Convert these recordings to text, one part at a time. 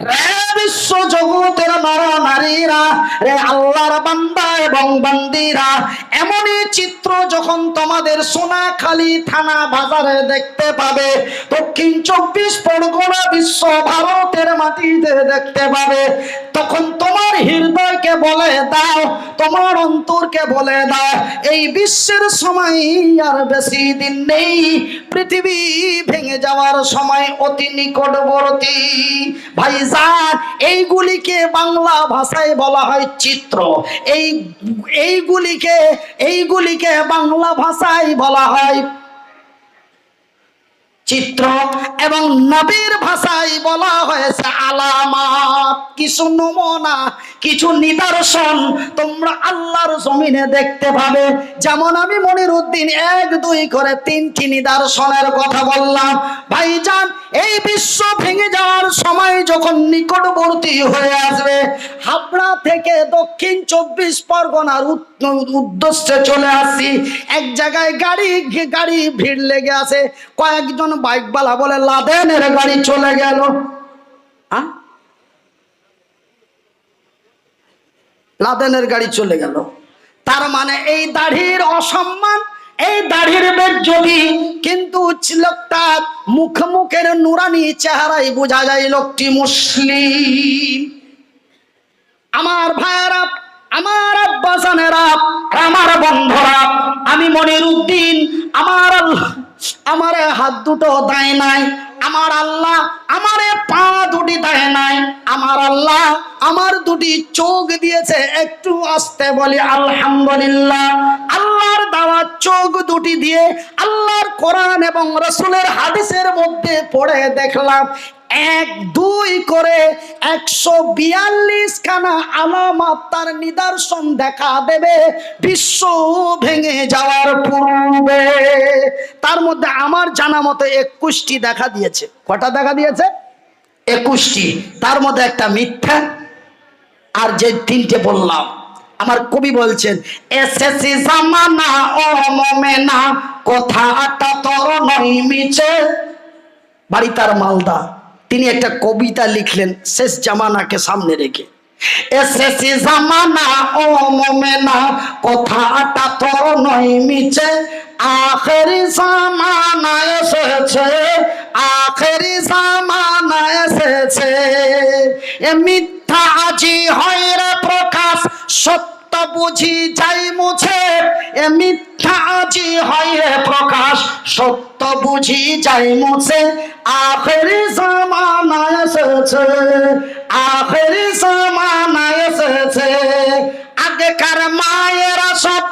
Hey! জগতের নর নারীরা, রে আল্লাহর বান্দা এবং বান্দিরা, এমনই চিত্র যখন তোমাদের সোনাখালী থানা বাজারে দেখতে পাবে, দক্ষিণ চব্বিশ পরগনা বিশ্ব ভারতের মাটিতে দেখতে পাবে। তখন তোমার হৃদয়কে বলে দাও, তোমার অন্তরকে বলে দাও, এই বিশ্বের সময় আর বেশি দিন নেই। পৃথিবী ভেঙে যাওয়ার সময় অতি নিকটবর্তী। ভাইজান এইগুলিকে বাংলা ভাষায় বলা হয় চিত্র। এই এইগুলিকে এইগুলিকে বাংলা ভাষায় বলা হয় চিত্র এবং নবীর ভাষায় বলা হয়েছে আলামাত। কিছু নমুনা, কিছু নিদর্শন তোমরা আল্লাহর জমিনে দেখতে পাবে। যেমন আমি মনির উদ্দিন এক, দুই করে তিনটি নিদর্শনের কথা বললাম। ভাইজান, এই বিশ্ব ভেঙে যাওয়ার সময় যখন নিকটবর্তী হয়ে আসবে, হাবড়া থেকে দক্ষিণ চব্বিশ পরগনার উদ- উদ্দেশ্যে চলে আসছি। এক জায়গায় গাড়ি গাড়ি ভিড় লেগে আছে। কয়েকজন বাইকওয়ালা বলে লাদেনের গাড়ি চলে গেল। লাদেনের গাড়ি চলে গেল। তার মানে এই দাড়ির অসম্মান, এই দাড়ির বেজ্জতি কিন্তু লোকটা মুখ মুখের নুরানি চেহারাই বোঝা যায়, লোকটি মুসলিম। আমার ভাইয়েরা, আমার আব্বাসানেরা আমার বন্ধুরা, আমি মনির উদ্দিন আমার আল্লাহ- আমার হাত দুটো দায় নাই, আমার আল্লাহ আমারে পা দুটি দেয় নাই, আমার আল্লাহ আমার দুটি চোখ দিয়েছে, একটু আসতে বলি, আলহামদুলিল্লাহ। আল্লাহর দেওয়া চোখ দুটি দিয়ে আল্লাহর কোরআন এবং রসুলের হাদিসের মধ্যে পড়ে দেখলাম এক, দুই করে একশো বিয়াল্লিশ খানা আলামাত তার নিদর্শন দেখা দেবে। বিশ্ব ভেঙে যাওয়ার পূর্বে। তার মধ্যে আমার জানা মতো একুশটি দেখা দিয়েছে। কটা দেখা দিয়েছে? একুশটি। তার মধ্যে একটা মিথ্যা। আর যে তিনটে বললাম, আমার কবি বলছেন এসেসি জামানা ও মমেনা, কথাটা তোর নই মিছে। বাড়ি তার মালদা। তিনি একটা কবিতা লিখলেন, শেষ জামানাকে সামনে রেখে। জামানা কথাটা এ মিথ্যা আজি হয় রে প্রকাশ, সত্য বুঝি যাই মুছে। এ মিথ্যা আজি হয় প্রকাশ, সত্য বুঝি যাই মুছে। আখেরি জামানা এসেছে, আখেরি জামানা এসেছে। আগেকার মায়েরা সব,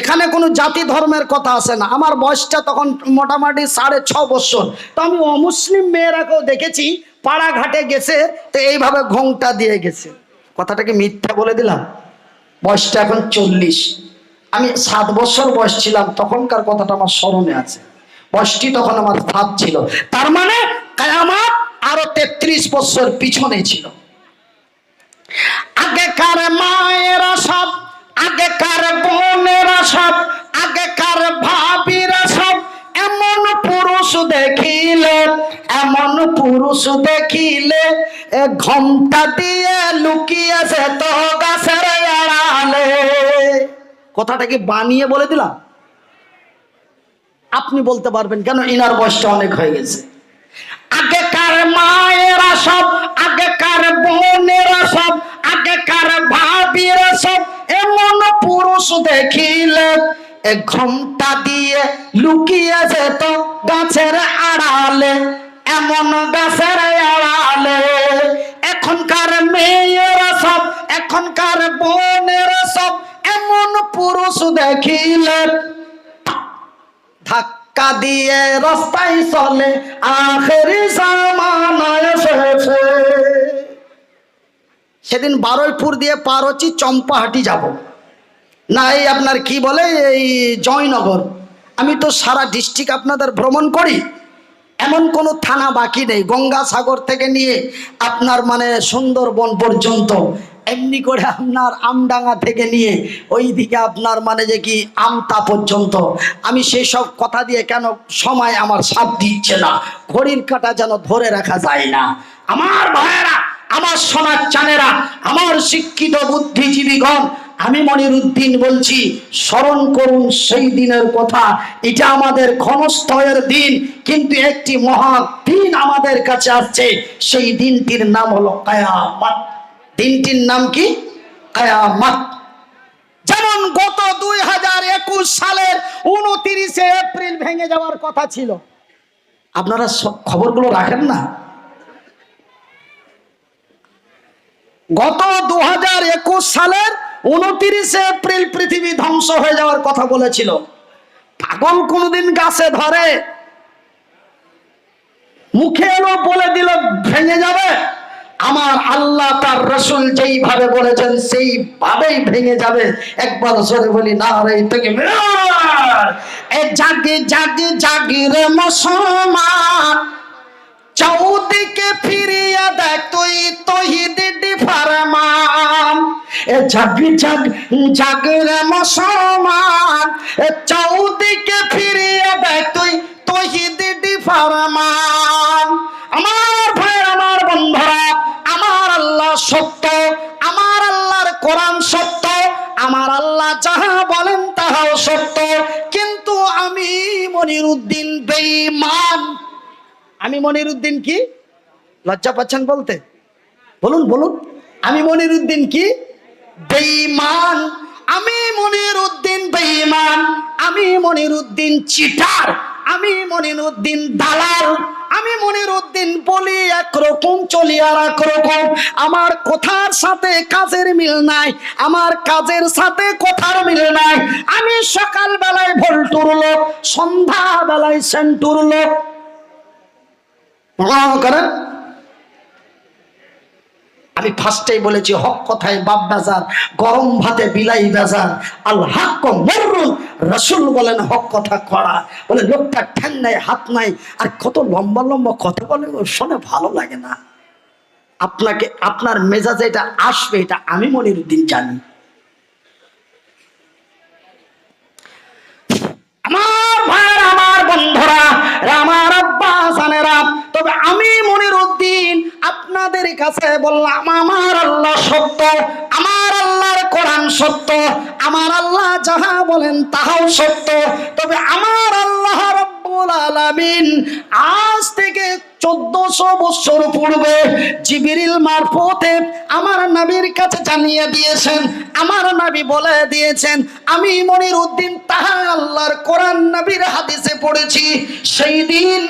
এখানে কোনো জাতি ধর্মের কথা আসে না। আমার বয়সটা তখন মোটামুটি সাড়ে ছ বছর। তো আমি অমুসলিম মেয়েরাকেও দেখেছি, পাড়াঘাটে গেছে, তো এইভাবে ঘোংটা দিয়ে গেছে। কথাটাকে মিথ্যা বলে দিলাম। বয়সটা এখন চল্লিশ। আমি সাত বছর বয়স ছিলাম, তখনকার কথাটা আমার স্মরণে আছে। বয়সটি তখন আমার সাত ছিল। তার মানে কায়ামাত আরও তেত্রিশ বছর পিছনে ছিল। আগেকার মায়েরা সব আগেকার বোনেরা সব আগেকার ভাবিরা সব এমন পুরুষ দেখিলে, এমন পুরুষ দেখিলে ঘণ্টা দিয়ে লুকিয়েছে তো গাছের কথাটা কি বানিয়ে বলে দিলাম। আপনি বলতে পারবেন কেন ইনার বয়সটা অনেক হয়ে গেছে। আগেকার মায়েরা সব, আগেকার বোনেরা সব, আগেকার ভাবিরা সব এমন পুরুষ দেখিলে ঘণ্টা দিয়ে লুকিয়ে যেত গাছের আড়ালে, এমন গাছের আড়ালে। এখনকার মেয়েরা সব, এখনকার বোনেরা সব পুরুষ দেখিলে ধাক্কা দিয়ে রাস্তায় চলে, আখেরি সেদিন বারুইপুর দিয়ে পার হচ্ছি, চম্পাহাটি যাব। না এই আপনার কি বলে, এই জয়নগর। আমি তো সারা ডিস্ট্রিক্ট আপনাদের ভ্রমণ করি। এমন কোনো থানা বাকি নেই, গঙ্গাসাগর থেকে নিয়ে আপনার মানে সুন্দরবন পর্যন্ত। এমনি করে আপনার আমডাঙ্গা থেকে নিয়ে ওই দিকে আপনার মানে যে কি আমতা পর্যন্ত। আমি সেই সব কথা দিয়ে কেন সময় আমার সাথ দিচ্ছে না? ঘড়ির কাটা যেন ধরে রাখা যায় না। আমার ভাইয়েরা, আমার সোনার চানেরা, আমার শিক্ষিত বুদ্ধিজীবীগণ আমি মনির উদ্দিন বলছি, স্মরণ করুন সেই দিনের কথা। এটা আমাদের ক্ষণস্থয়ের দিন, কিন্তু একটি মহা দিন আমাদের কাছে আসছে। সেই দিনটির নাম হলো কায়ামাত। দিনটির নাম কি? কায়ামাত। যেমন গত দুই হাজার একুশ সালের উনতিরিশে এপ্রিল ভেঙে যাওয়ার কথা ছিল। আপনারা খবরগুলো রাখেন না? গত দু হাজার একুশ সালের উনতিরিশে এপ্রিল পৃথিবী ধ্বংস হয়ে যাওয়ার কথা বলেছিল। পাগল কোনদিন গাছে ধরে। মুখে এলো বলে দিল, ভেঙে যাবে। আমার আল্লাহ তার রসুল যেইভাবে বলেছেন, সেইভাবেই ভেঙে যাবে। একবার জোরে বলি না রে থেকে জাগে জাগে, জাগি রে মুসলমান। এ জাগ জাগ রে মুসলমান, এ চৌদিকে ফিরিয়া দেখ তুই তহিদি ফারমান। আমার ভাই আমার বন্ধুরা, আমার আল্লাহ সত্য, আমার আল্লাহর কোরআন সত্য, আমার আল্লাহ যাহা বলেন তাহাও সত্য। কিন্তু আমি মনির উদ্দিন বেঈমান। আমি মনির উদ্দিন কি? লজ্জা পাচ্ছেন বলতে? বলুন বলুন। আমি মনির উদ্দিন কি? বেঈমান, আমি মনির উদ্দিন বেঈমান, আমি মনির উদ্দিন চিটার, আমি মনির উদ্দিন দালাল, আমি মনির উদ্দিন বলি একরকম চলি আর একরকম আমার কথার সাথে কাজের মিল নাই, আমার কাজের সাথে কথার মিল নাই। আমি সকাল বেলায় ভোল্টুর লোক সন্ধ্যা বেলায় সেন্টুর লোক। করেন। আমি ফার্স্টেই বলেছি, হক কথায় বাপ বাজার, গরম ভাতে বিলাই বাজার। আল রসুল বলেন, হক কথা করা বলে, লোকটা ঠ্যাং নাই, হাত নাই। আর কত লম্বা লম্বা কথা বলে শোনে ভালো লাগে না। আপনাকে, আপনার মেজাজে এটা আসবে, এটা আমি মনির উদ্দিন জানি। আমার ভাই আমার বন্ধুরা, আমার আব্বা জানেরা তবে আমি মনির উদ্দিন আপনাদের কাছে বললাম, আমার আল্লাহ সত্য, আমার আল্লাহর কোরআন সত্য, আমার আল্লাহ যাহা বলেন তাহাও সত্য। তবে আমার আল্লাহ রব্বুল আজ থেকে চোদ্দশো বছর পূর্বে জিবিরিল মারফতে আমার নবীর কাছে জানিয়ে দিয়েছেন, আমার নবী বলে দিয়েছেন, আমি মনির উদ্দিন তাহা আল্লাহর কোরআন নবীর হাদিসে পড়েছি, সেই দিন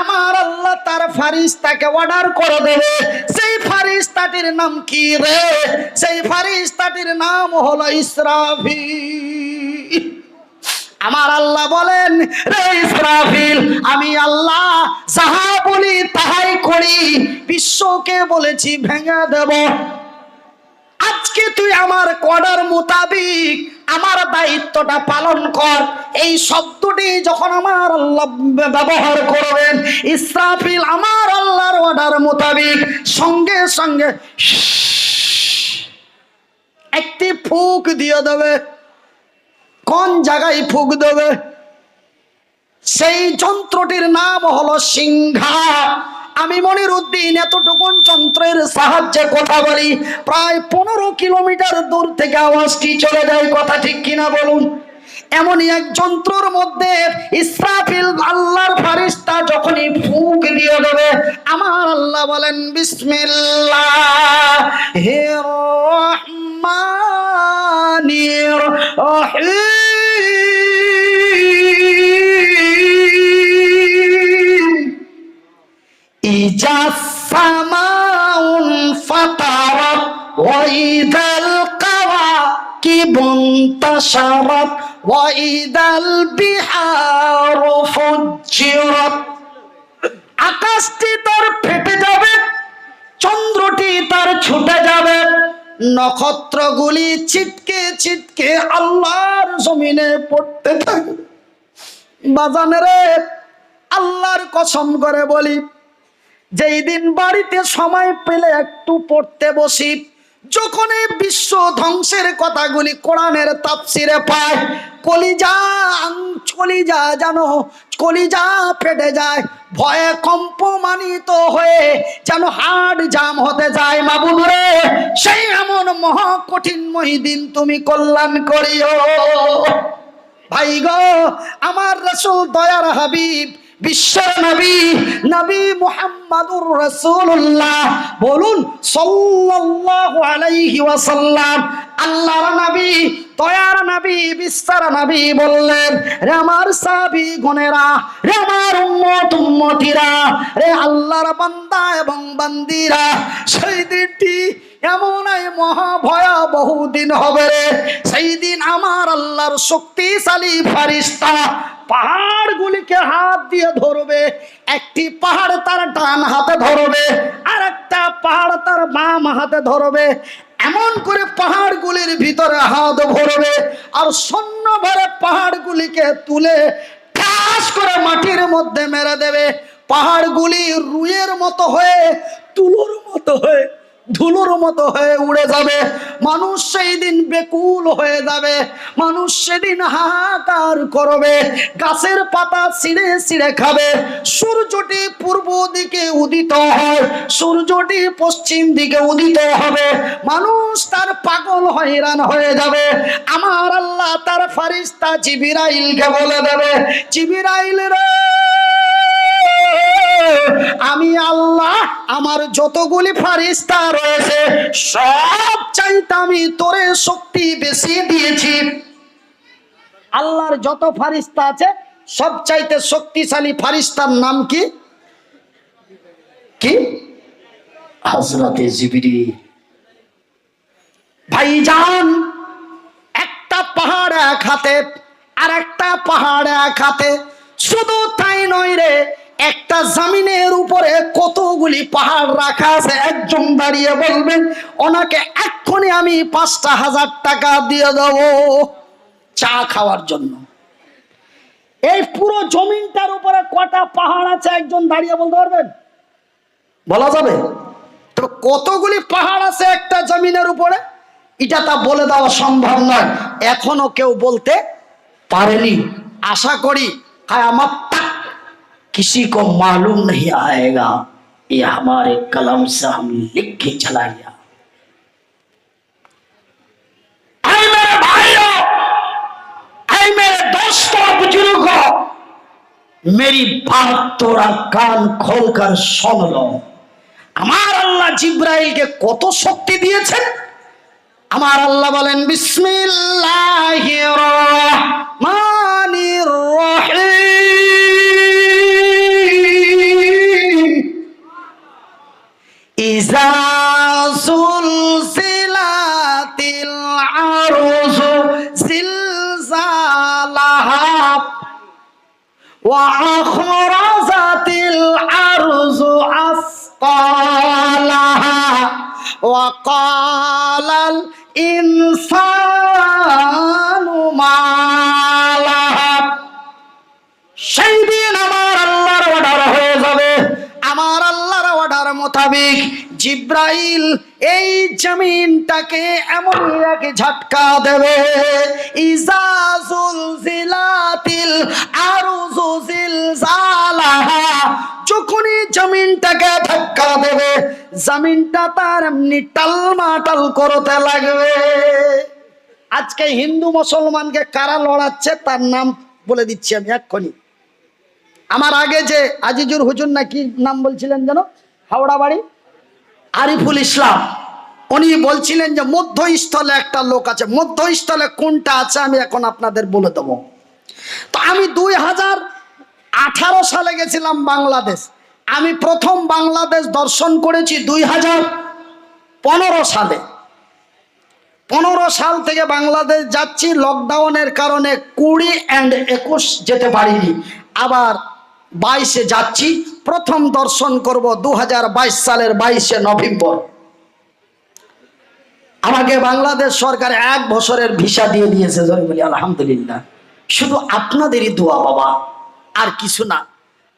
আমার আল্লাহ তার ফারিস্তাকে অর্ডার করে দেবে, সেই ফারিস্তাটির নাম কি রে? সেই ফারিস্তাটির নাম হলো ইসরাফিল। আমার আল্লাহ বলেন, রে ইসরাফিল, আমি আল্লাহ যাহা বলি তাহাই করি। বিশ্বকে বলেছি ভেঙে দেব। আজকে তুই আমার কডার মোতাবিক আমার দায়িত্বটা পালন কর। এই শব্দটি যখন আমার আল্লাহ ব্যবহার করবেন, ইসরাফিল আমার আল্লাহর অর্ডার মোতাবিক সঙ্গে সঙ্গে একটি ফুক দিয়ে দেবে। কোন জায়গায় ফুক দেবে? সেই যন্ত্রটির নাম হলো সিংহা। আমি মনির উদ্দিন এতটুকুন যন্ত্রের সাহায্যে কথা বলি। প্রায় পনেরো কিলোমিটার দূর থেকে আওয়াজটি চলে যায়, কথা ঠিক কিনা বলুন? এমনই এক যন্ত্রর মধ্যে ইসরাফিল আল্লাহর ফারিস্তা যখনই ফুক দিয়ে দেবে, আমার আল্লাহ বলেন, বিসমিল্লাহ, হে রহমানির রহিম। إذا السماء انفطرت وإذا الكواكب انتشرت وإذا البحار فجرت আকাশটি তার ফেটে যাবে চন্দ্রটি তার ছুটে যাবে নক্ষত্রগুলি ছিটকে ছিটকে আল্লাহর জমিনে পড়তে থাকবে বাজানেরে আল্লাহর কসম করে বলি যেই দিন বাড়িতে সময় পেলে একটু পড়তে বসি যখন এই বিশ্ব ধ্বংসের কথাগুলি কোরআনের তাফসিরে পায়, কলিজা কলিজা জানো, কলিজা ফেটে যায়, ভয়ে কম্পমানিত হয়ে যেন হার্ট জাম হতে যায়। মাবুদ রে সেই এমন মহা কঠিনময় দিন তুমি কল্যাণ করিও। ভাই গো, আমার রসুল দয়ার হাবিব বিশ্ব নবী নবী মুহাম্মাদুর রাসূলুল্লাহ। বলুন, সাল্লাল্লাহু আলাইহি ওয়াসাল্লাম আল্লাহর নবী, দয়ার নবী বিশ্বর নবী বললেন, রে আমার সাহাবী গণেরা রে আমার উম্মত উম্মতিরা, রে আল্লাহর বান্দা এবং বান্দিরা, সেই দিনটি এমন মহা ভয়াবহ দিন হবে রে? সেই দিন আমার আল্লাহর শক্তিশালী ফারিস্তা পাহাড়গুলিকে হাত দিয়ে ধরবে, একটি পাহাড় তার ডান হাতে ধরবে আর একটা পাহাড় তার বাম হাতে ধরবে, এমন করে পাহাড়গুলির ভিতরে হাত ভরবে আর শূন্য ভরে পাহাড়গুলিকে তুলে ঠাস করে মাটির মধ্যে মেরে দেবে। পাহাড়গুলি রুইয়ের মতো হয়ে তুলোর মতো হয়ে ধুলোর মতো হয়ে উড়ে যাবে। মানুষ সেই দিন বেকুল হয়ে যাবে। মানুষ সেদিন হাহাকার করবে। গাছের পাতা ছিঁড়ে ছিঁড়ে খাবে। সূর্যটি পূর্ব দিকে উদিত হয়। সূর্যটি পশ্চিম দিকে উদিত হবে। মানুষ তার পাগল হয়রান হয়ে যাবে। আমার আল্লাহ তার ফারিস্তা জিবিরাইলকে বলে দেবে। জিবিরাইল রে! আমি আল্লাহ আমার যতগুলি ফারিস্তা রয়েছে, সব চাইতে আমি তোরে শক্তি বেশি দিয়েছি। আল্লাহর যত ফারিস্তা আছে, সব চাইতে শক্তিশালী ফারিস্তার নাম কি? কি? হজরতে জিবিরি ভাইজান, একটা পাহাড় এক হাতে আর একটা পাহাড় এক হাতে, শুধু তাই নয় রে একটা জামিনের উপরে কতগুলি পাহাড় রাখা আছে? একজন দাঁড়িয়ে বলবেন, ওনাকে এক্ষুনি আমি পাঁচটা হাজার টাকা দিয়ে দেবো চা খাওয়ার জন্য। এই পুরো জমিনটার উপরে কটা পাহাড় আছে? একজন দাঁড়িয়ে বলতে পারবেন? বলা যাবে? তো কতগুলি পাহাড় আছে একটা জমিনের উপরে? এটা তা বলে দেওয়া সম্ভব নয়। এখনও কেউ বলতে পারেনি। আশা করি আমার किसी को मालूम नहीं आएगा ये हमारे कलम से हम लिख के चला गया ऐ मेरे भाइयों ऐ मेरे दोस्तों बुजुर्गों मेरी बात थोड़ा कान खोलकर सुन लो আমার আল্লাহ জিব্রাইলকে কত শক্তি দিয়েছেন আমার আল্লাহ বলেন বিসমিল্লাহির إذا سلسلت العرض زلزالها وأخرزت الأرض أثقالها وقال الإنسان ما لها؟ شيء মোতাবেক জিব্রাইল এই জমিনটাকে এমন এক ঝটকা দেবে ইজাজুল জিলাতিল আরুজু জিলজালাহা। যখনই জমিনটাকে ধাক্কা দেবে, জমিনটা তার এমনি টালমাটাল করতে লাগবে। আজকে হিন্দু মুসলমানকে কারা লড়াচ্ছে তার নাম বলে দিচ্ছি আমি এক্ষুনি। আমার আগে যে আজিজুর হুজুর না কি নাম বলছিলেন যেন? হাওড়া বাড়ি? আরিফুল ইসলাম। উনি বলছিলেন যে, মধ্যস্থলে একটা লোক আছে। মধ্যস্থলে কোনটা আছে আমি এখন আপনাদের বলে দেবো। তো আমি দুই হাজার আঠারো সালে গেছিলাম বাংলাদেশ। আমি প্রথম বাংলাদেশ দর্শন করেছি দুই হাজার পনেরো সালে। পনেরো সাল থেকে বাংলাদেশ যাচ্ছি লকডাউনের কারণে কুড়ি অ্যান্ড একুশ যেতে পারিনি। আবার বাইশে যাচ্ছি, প্রথম দর্শন করব দু সালের বাইশে নভেম্বর। আমাকে বাংলাদেশ সরকার এক বছরের ভিসা দিয়ে দিয়েছে, জয় আলহামদুলিল্লাহ। শুধু আপনাদেরই দোয়া, বাবা, আর কিছু না।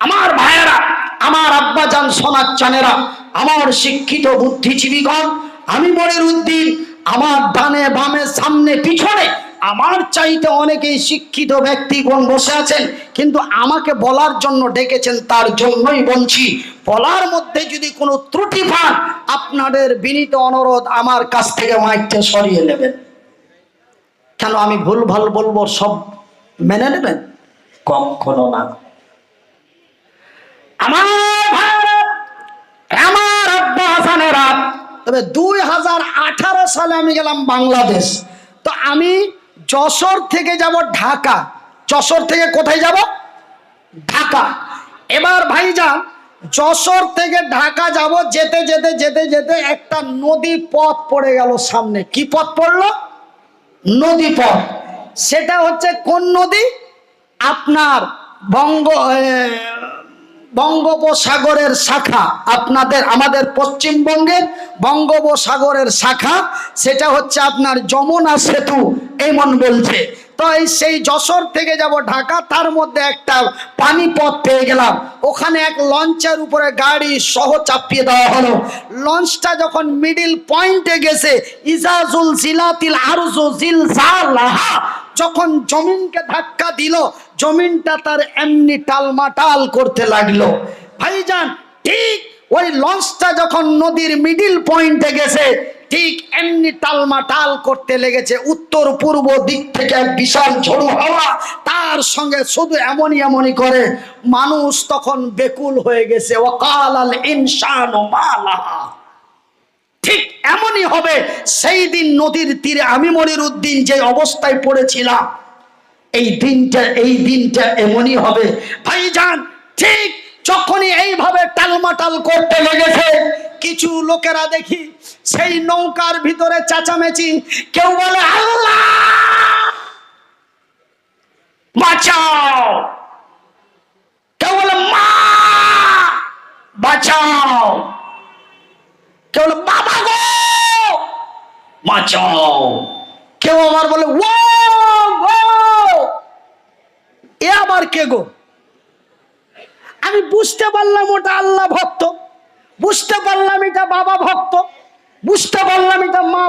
আমার ভাইয়েরা, আমার আব্বাজান সোনার চানেরা আমার শিক্ষিত বুদ্ধিজীবীগণ, আমি মনির উদ্দিন আমার ডানে বামে, সামনে, পিছনে আমার চাইতে অনেকেই শিক্ষিত ব্যক্তিগণ বসে আছেন, কিন্তু আমাকে বলার জন্য ডেকেছেন, তার জন্যই বলছি, বলার মধ্যে যদি কোনো ত্রুটি পান আপনাদের বিনীত অনুরোধ আমার কাছ থেকে মাইকটা সরিয়ে নেবেন। কেন আমি ভুল ভালো বলব, সব মেনে নেবেন? কখনো না। আমার আমার আব্বা তবে দুই হাজার আঠারো সালে আমি গেলাম বাংলাদেশ। তো আমি যশোর থেকে যাব ঢাকা। যশোর থেকে কোথায় যাব? ঢাকা। এবার ভাই ভাইজান, যশোর থেকে ঢাকা যাব যেতে যেতে যেতে যেতে একটা নদী পথ পড়ে গেল সামনে। কি পথ পড়ল? নদী পথ। সেটা হচ্ছে কোন নদী? আপনার বঙ্গ বঙ্গোপসাগরের শাখা। আপনাদের, আমাদের পশ্চিমবঙ্গের বঙ্গোপসাগরের শাখা। সেটা হচ্ছে আপনার যমুনা সেতু। এমন বলছে। তাই সেই যশোর থেকে যাব ঢাকা, তার মধ্যে একটা পানি পথ পেয়ে গেলাম। ওখানে এক লঞ্চের উপরে গাড়ি সহ চাপিয়ে দেওয়া হলো। লঞ্চটা যখন মিডিল পয়েন্টে গেছে, ইজাজুল জিলাতিল আরজু জিল যখন জমিনকে ধাক্কা দিল, জমিনটা তার এমনি টালমাটাল করতে লাগল। ভাইজান, ঠিক ওই লঞ্চটা যখন নদীর মিডিল পয়েন্টে গেছে ঠিক এমনি টালমাটাল করতে লেগেছে উত্তর পূর্ব দিক থেকে এক বিশাল ঝোড়ো হাওয়া। তার সঙ্গে শুধু এমনই এমনই করে মানুষ তখন বেকুল হয়ে গেছে। ওকাল আল ইনসান ঠিক এমনই হবে সেই দিন নদীর তীরে আমি মনির উদ্দিন যে অবস্থায় পড়েছিলাম। এই দিনটা এই দিনটা এমনই হবে। ভাইজান, ঠিক যখনই এইভাবে টালমাটাল করতে লেগেছে কিছু লোকেরা দেখি সেই নৌকার ভিতরে চাচামেচি। কেউ বলে, আল্লাহ! কেউ বলে, মা! কেউ বলে, বাবা গো! বাঁচাও! কেউ আমার বলে, ও গো! এ আবার কে গো? আমি বুঝতে পারলাম ওটা আল্লাহ ভক্ত। বুঝতে পারলাম এটা বাবা ভক্ত বুঝতে পারলাম এটা মা